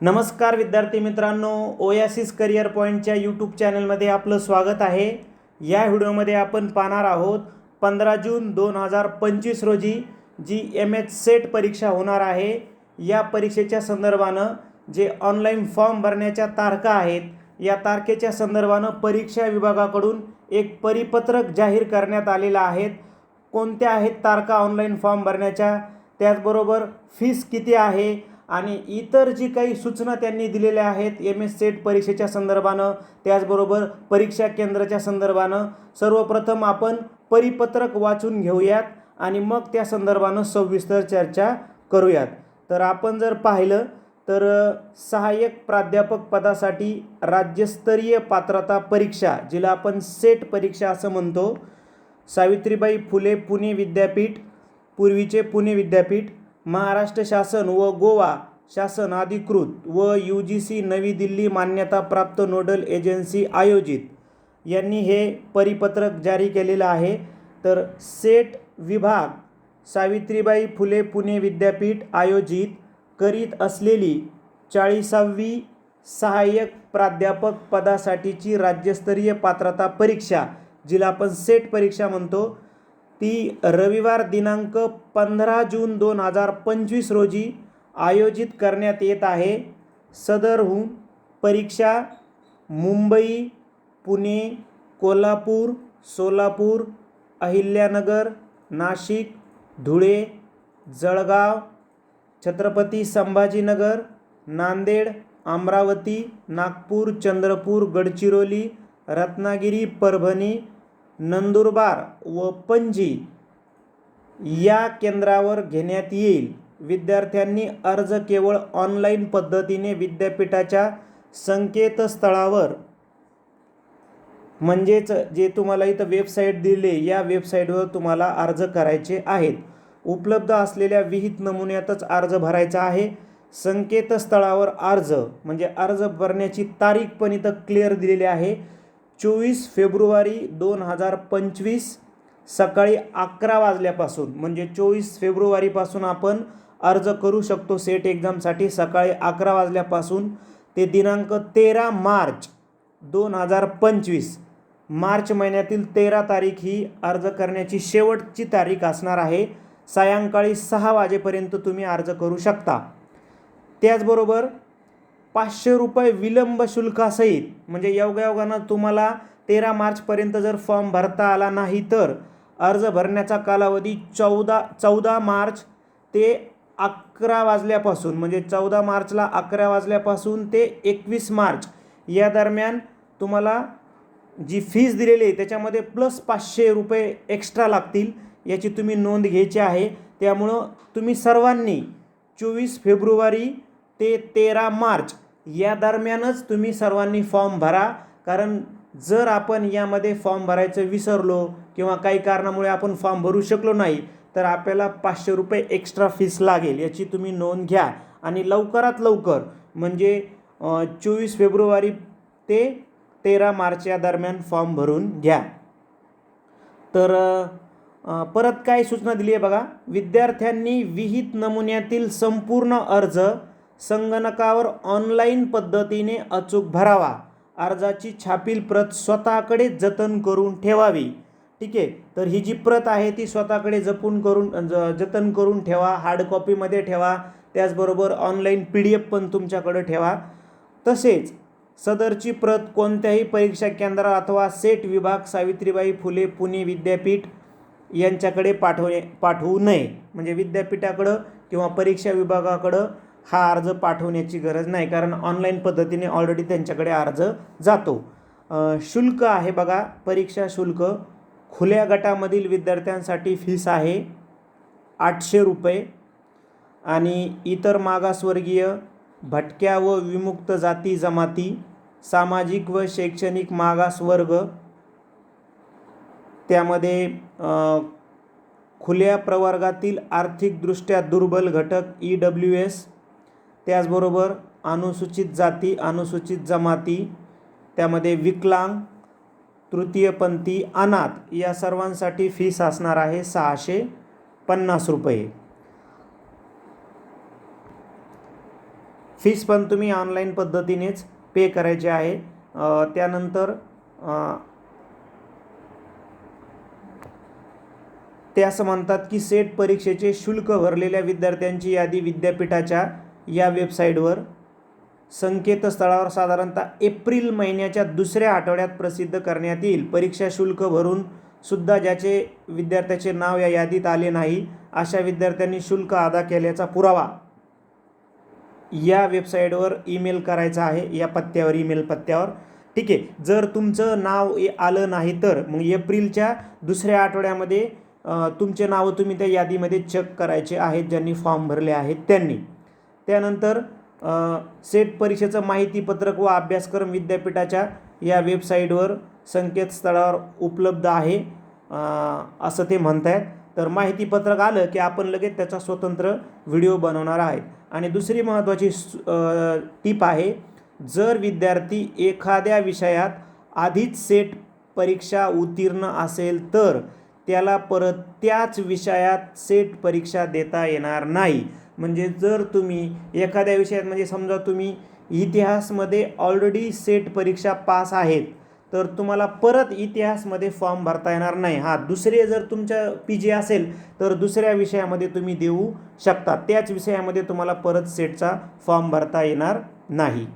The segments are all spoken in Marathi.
नमस्कार विद्यार्थी मित्रांनो ओयासिस करिअर पॉईंटच्या यूट्यूब चॅनलमध्ये आपलं स्वागत आहे. या व्हिडिओमध्ये आपण पाहणार आहोत पंधरा जून दोन हजार पंचवीस रोजी जी एम एच सेट परीक्षा होणार आहे या परीक्षेच्या संदर्भानं जे ऑनलाईन फॉर्म भरण्याच्या तारखा आहेत या तारखेच्या संदर्भानं परीक्षा विभागाकडून एक परिपत्रक जाहीर करण्यात आलेलं आहेत कोणत्या आहेत तारखा ऑनलाईन फॉर्म भरण्याच्या? त्याचबरोबर फीस किती आहे? आणि इतर जी काही सूचना त्यांनी दिलेल्या आहेत एम एस सेट परीक्षेच्या संदर्भानं त्याचबरोबर परीक्षा केंद्राच्या संदर्भानं सर्वप्रथम आपण परिपत्रक वाचून घेऊयात आणि मग त्या संदर्भानं सविस्तर चर्चा करूयात. तर आपण जर पाहिलं तर सहाय्यक प्राध्यापक पदासाठी राज्यस्तरीय पात्रता परीक्षा जिला आपण सेट परीक्षा असं म्हणतो सावित्रीबाई फुले पुणे विद्यापीठ पूर्वीचे पुणे विद्यापीठ महाराष्ट्र शासन व गोवा शासन अधिकृत व यू जी सी नवी दिल्ली मान्यताप्राप्त नोडल एजन्सी आयोजित. यांनी हे परिपत्रक जारी केलेलं आहे. तर सेट विभाग सावित्रीबाई फुले पुणे विद्यापीठ आयोजित करीत असलेली चाळीसावी सहाय्यक प्राध्यापक पदासाठीची राज्यस्तरीय पात्रता परीक्षा जिला आपण सेट परीक्षा म्हणतो ती रविवार दिनांक पंधरा जून दोन हजार पंचवीस रोजी आयोजित करण्यात येत आहे. सदरहून परीक्षा मुंबई पुणे कोल्हापूर सोलापूर अहिल्यानगर नाशिक धुळे जळगाव छत्रपती संभाजीनगर नांदेड अमरावती नागपूर चंद्रपूर गडचिरोली रत्नागिरी परभणी नंदुरबार व पणजी या केंद्रावर घेण्यात येईल. विद्यार्थ्यांनी अर्ज केवळ ऑनलाईन पद्धतीने विद्यापीठाच्या संकेतस्थळावर. म्हणजेच जे तुम्हाला इथं वेबसाईट दिले या वेबसाईटवर तुम्हाला अर्ज करायचे आहेत. उपलब्ध असलेल्या विहित नमुन्यातच अर्ज भरायचा आहे. संकेतस्थळावर अर्ज म्हणजे अर्ज भरण्याची तारीख पण इथं क्लिअर दिलेली आहे. चोवीस फेब्रुवारी दोन हजार पंचवीस सकाळी अकरा वाजल्यापासून म्हणजे चोवीस फेब्रुवारीपासून आपण अर्ज करू शकतो. सेट एक्झामसाठी सकाळी अकरा वाजल्यापासून ते दिनांक तेरा मार्च दोन हजार पंचवीस. मार्च महिन्यातील तेरा तारीख ही अर्ज करण्याची शेवटची तारीख असणार आहे. सायंकाळी सहा वाजेपर्यंत तुम्ही अर्ज करू शकता. त्याचबरोबर पाचशे रुपये विलंब शुल्कासहित म्हणजे योगायोगानं तुम्हाला तेरा मार्चपर्यंत जर फॉर्म भरता आला नाही तर अर्ज भरण्याचा कालावधी चौदा चौदा मार्च ते अकरा वाजल्यापासून म्हणजे चौदा मार्चला अकरा वाजल्यापासून ते एकवीस मार्च या दरम्यान तुम्हाला जी फीज दिलेली आहे त्याच्यामध्ये प्लस पाचशे रुपये एक्स्ट्रा लागतील याची तुम्ही नोंद घ्यायची आहे. त्यामुळं तुम्ही सर्वांनी चोवीस फेब्रुवारी ते तेरा मार्च या दरम्यानच तुम्ही सर्वांनी फॉर्म भरा. कारण जर आपण यामध्ये फॉर्म भरायचं विसरलो किंवा काही कारणामुळे आपण फॉर्म भरू शकलो नाही तर आपल्याला पाचशे रुपये एक्स्ट्रा फीस लागेल याची तुम्ही नोंद घ्या आणि लवकरात लवकर म्हणजे चोवीस फेब्रुवारी ते तेरा मार्च या दरम्यान फॉर्म भरून घ्या. तर परत काय सूचना दिली आहे बघा? विद्यार्थ्यांनी विहित नमुन्यातील संपूर्ण अर्ज संगणकावर ऑनलाईन पद्धतीने अचूक भरावा. अर्जाची छापील प्रत स्वतःकडे जतन करून ठेवावी. ठीक आहे? तर ही जी प्रत आहे ती स्वतःकडे जपून करून ज जतन करून ठेवा हार्ड कॉपीमध्ये ठेवा त्याचबरोबर ऑनलाईन पी डी एफ पण तुमच्याकडे ठेवा. तसेच सदरची प्रत कोणत्याही परीक्षा केंद्र अथवा सेट विभाग सावित्रीबाई फुले पुणे विद्यापीठ यांच्याकडे पाठवणे पाठवू नये. म्हणजे विद्यापीठाकडं किंवा परीक्षा विभागाकडं हा अर्ज पाठवण्याची गरज नाही कारण ऑनलाईन पद्धतीने ऑलरेडी त्यांच्याकडे अर्ज जातो. शुल्क आहे बघा परीक्षा शुल्क. खुल्या गटामधील विद्यार्थ्यांसाठी फीस आहे आठशे रुपये आणि इतर मागासवर्गीय भटक्या व विमुक्त जाती जमाती सामाजिक व शैक्षणिक मागासवर्ग त्यामध्ये खुल्या प्रवर्गातील आर्थिकदृष्ट्या दुर्बल घटक ई डब्ल्यू एस त्याचबरोबर अनुसूचित जाती अनुसूचित जमाती त्यामध्ये विकलांग तृतीयपंथी अनाथ या सर्वांसाठी फीस असणार आहे सहाशे पन्नास रुपये. फीस पण तुम्ही ऑनलाईन पद्धतीनेच पे करायची आहे. त्यानंतर ते असं म्हणतात की सेट परीक्षेचे शुल्क भरलेल्या विद्यार्थ्यांची यादी विद्यापीठाच्या या वेबसाईटवर संकेतस्थळावर साधारणतः एप्रिल महिन्याच्या दुसऱ्या आठवड्यात प्रसिद्ध करण्यात येईल. परीक्षा शुल्क भरून सुद्धा ज्याचे विद्यार्थ्याचे नाव या यादीत आले नाही अशा विद्यार्थ्यांनी शुल्क अदा केल्याचा पुरावा या वेबसाईटवर ईमेल करायचा आहे. या पत्त्यावर ईमेल पत्त्यावर. ठीक आहे. जर तुमचं नाव ए- आलं नाही तर मग एप्रिलच्या दुसऱ्या आठवड्यामध्ये तुमचे नावं तुम्ही त्या यादीमध्ये चेक करायचे आहेत ज्यांनी फॉर्म भरले आहेत त्यांनी. त्यानंतर सेट परीक्षेचं माहितीपत्रक व अभ्यासक्रम विद्यापीठाच्या या वेबसाईटवर संकेतस्थळावर उपलब्ध आहे असं ते म्हणत आहेत तर माहितीपत्रक आलं की आपण लगेच त्याचा स्वतंत्र व्हिडिओ बनवणार आहेत. आणि दुसरी महत्त्वाची टीप आहे जर विद्यार्थी एखाद्या विषयात आधीच सेट परीक्षा उत्तीर्ण असेल तर त्याला परत त्याच विषयात सेट परीक्षा देता येणार नाही. म्हणजे जर तुम्ही एखाद्या विषयात म्हणजे समजा तुम्ही इतिहासमध्ये ऑलरेडी सेट परीक्षा पास आहेत तर तुम्हाला परत इतिहासमध्ये फॉर्म भरता येणार नाही. हा दुसरे जर तुमच्या पी जी असेल तर दुसऱ्या विषयामध्ये तुम्ही देऊ शकता. त्याच विषयामध्ये तुम्हाला परत सेटचा फॉर्म भरता येणार नाही.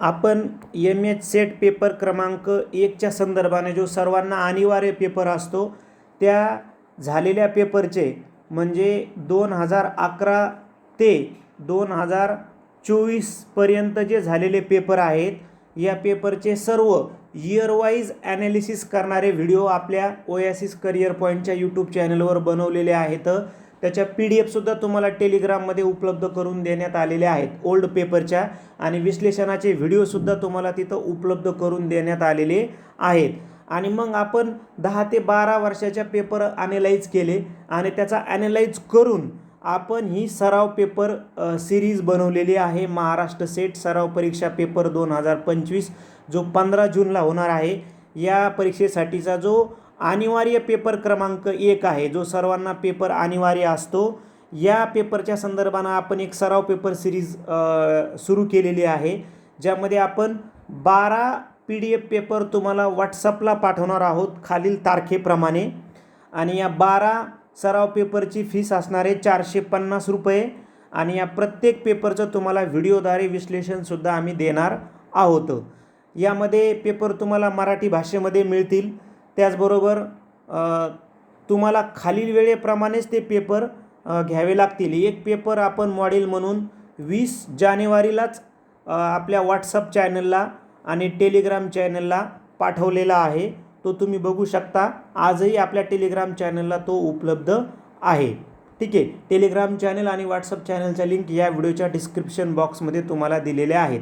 आपण एम एच सेट पेपर क्रमांक एकच्या संदर्भाने जो सर्वांना अनिवार्य पेपर असतो त्या झालेल्या पेपरचे म्हणजे दोन हजार अकरा ते दोन हजार चोवीसपर्यंत जे झालेले पेपर आहेत या पेपरचे सर्व इयरवाईज ॲनालिसिस करणारे व्हिडिओ आपल्या ओयासिस करिअर पॉईंटच्या यूट्यूब चॅनलवर बनवलेले आहेत. त्याच्या पी डी एफसुद्धा तुम्हाला टेलिग्राममध्ये उपलब्ध करून देण्यात आलेल्या आहेत ओल्ड पेपरच्या आणि विश्लेषणाचे व्हिडिओसुद्धा तुम्हाला तिथं उपलब्ध करून देण्यात आलेले आहेत. आणि मग आपण दहा ते बारा वर्षाच्या पेपर ॲनालाइज केले आणि त्याचा ॲनालाइज करून आपण ही सराव पेपर सिरीज बनवलेली आहे. महाराष्ट्र सेट सराव परीक्षा पेपर दोन हजार पंचवीस जो पंधरा जूनला होणार आहे. या परीक्षेसाठीचा जो अनिवार्य पेपर क्रमांक एक आहे जो सर्वांना पेपर अनिवार्य असतो या पेपरच्या संदर्भानं आपण एक सराव पेपर सिरीज सुरू केलेली आहे ज्यामध्ये आपण बारा पी डी एफ पेपर तुम्हाला व्हॉट्सअपला पाठवणार आहोत खालील तारखेप्रमाणे. आणि या बारा सराव पेपरची फीस असणारे चारशे पन्नास रुपये. आणि या प्रत्येक पेपरचं तुम्हाला व्हिडिओद्वारे विश्लेषणसुद्धा आम्ही देणार आहोत. यामध्ये पेपर तुम्हाला मराठी भाषेमध्ये मिळतील. त्याचबरोबर तुम्हाला खालील वेळेप्रमाणेच ते पेपर घ्यावे लागतील. एक पेपर आपण मॉडेल म्हणून वीस जानेवारीलाच आपल्या व्हॉट्सअप चॅनलला आणि टेलिग्राम चॅनलला पाठवलेला आहे. तो तुम्ही बघू शकता. आजही आपल्या टेलिग्राम चॅनलला तो उपलब्ध आहे. ठीक आहे. टेलिग्राम चॅनल आणि व्हॉट्सअप चॅनलच्या लिंक या व्हिडिओच्या डिस्क्रिप्शन बॉक्समध्ये तुम्हाला दिलेल्या आहेत.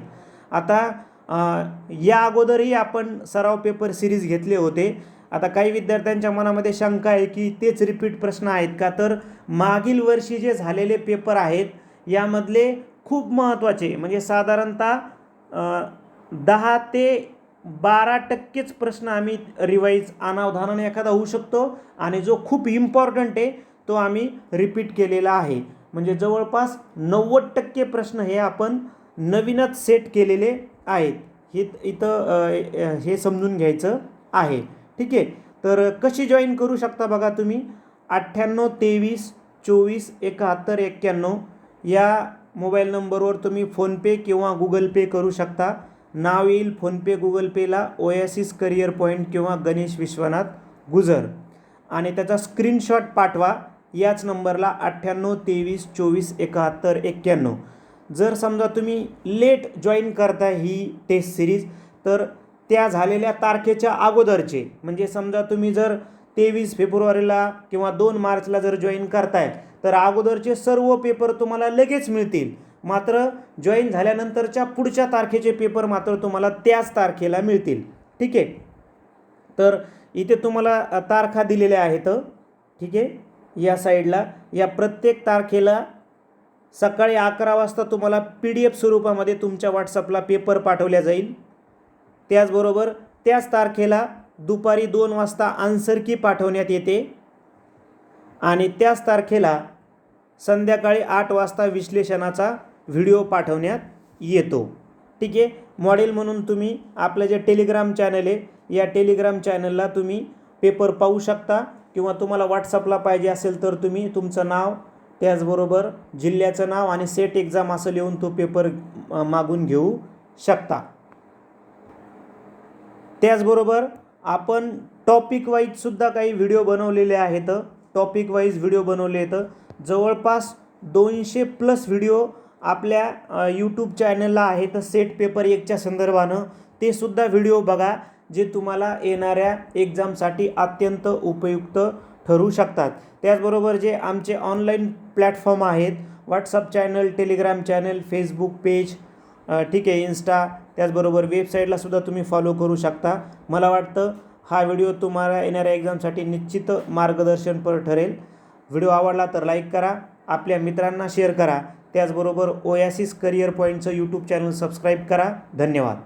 आता या अगोदरही आपण सराव पेपर सिरीज घेतले होते. आता काही विद्यार्थ्यांच्या मनामध्ये शंका आहे की तेच रिपीट प्रश्न आहेत का? तर मागील वर्षी जे झालेले पेपर आहेत यामधले खूप महत्त्वाचे म्हणजे साधारणतः दहा ते बारा टक्केच प्रश्न आम्ही रिवाईज अनावधानाने एखादा होऊ शकतो आणि जो खूप इम्पॉर्टंट आहे तो आम्ही रिपीट केलेला आहे. म्हणजे जवळपास नव्वद टक्के प्रश्न हे आपण नवीनच सेट केलेले आहेत. हे इथं हे समजून घ्यायचं आहे. ठीक आहे? तर कशी जॉईन करू शकता बघा तुम्ही? अठ्ठ्याण्णव तेवीस चोवीस एकाहत्तर एक्क्याण्णव या मोबाईल नंबरवर तुम्ही फोनपे किंवा गुगल पे करू शकता. नाव येईल फोनपे गुगल पेला ओयासिस करिअर पॉईंट किंवा गणेश विश्वनाथ गुजर. आणि त्याचा स्क्रीनशॉट पाठवा याच नंबरला अठ्ठ्याण्णव तेवीस चोवीस एकाहत्तर एक्क्याण्णव जर समजा तुम्ही लेट जॉईन करता ही टेस्ट सिरीज तर त्या झालेल्या तारखेच्या अगोदरचे म्हणजे समजा तुम्ही जर तेवीस फेब्रुवारीला किंवा दोन मार्चला जर जॉईन करताय तर अगोदरचे सर्व पेपर तुम्हाला लगेच मिळतील. मात्र जॉईन झाल्यानंतरच्या पुढच्या तारखेचे पेपर मात्र तुम्हाला त्याच तारखेला मिळतील. ठीक आहे? तर इथे तुम्हाला तारखा दिलेल्या आहेत. ठीक आहे? या साईडला या प्रत्येक तारखेला सकाळी अकरा वाजता तुम्हाला पी डी एफ स्वरूपामध्ये तुमच्या व्हॉट्सअपला पेपर पाठवल्या जाईल. त्याचबरोबर त्याच तारखेला दुपारी दोन वाजता आन्सर की पाठवण्यात येते. आणि त्याच तारखेला संध्याकाळी आठ वाजता विश्लेषणाचा व्हिडिओ पाठवण्यात येतो. ठीक आहे? मॉडेल म्हणून तुम्ही आपलं जे टेलिग्राम चॅनल आहे या टेलिग्राम चॅनलला तुम्ही पेपर पाहू शकता किंवा तुम्हाला व्हॉट्सअपला पाहिजे असेल तर तुम्ही तुमचं नाव त्याचबरोबर जिल्ह्याचं नाव आणि सेट एक्झाम असं लिहून तो पेपर मागून घेऊ शकता. त्याचबरोबर आपण टॉपिक वाईजसुद्धा काही व्हिडिओ बनवलेले आहेत. टॉपिक वाईज व्हिडिओ बनवले आहेत. जवळपास दोनशे प्लस व्हिडिओ आपल्या यूट्यूब चॅनलला आहे तर सेट पेपर एकच्या संदर्भानं. ते सुद्धा व्हिडिओ बघा जे तुम्हाला येणाऱ्या एक्झामसाठी अत्यंत उपयुक्त ठरू शकतात. त्याचबरोबर जे आमचे ऑनलाईन प्लॅटफॉर्म आहेत WhatsApp channel Telegram channel Facebook page ठीक आहे इन्स्टा त्याचबरोबर वेबसाईटला सुद्धा तुम्ही फॉलो करू शकता. मला वाटतं हा व्हिडिओ तुम्हाला येणाऱ्या एक्झामसाठी निश्चित मार्गदर्शनपर ठरेल. व्हिडिओ आवडला तर लाईक करा आपल्या मित्रांना शेअर करा. त्याचबरोबर ओयासिस करिअर पॉईंटचं यूट्यूब चॅनल सबस्क्राईब करा. धन्यवाद.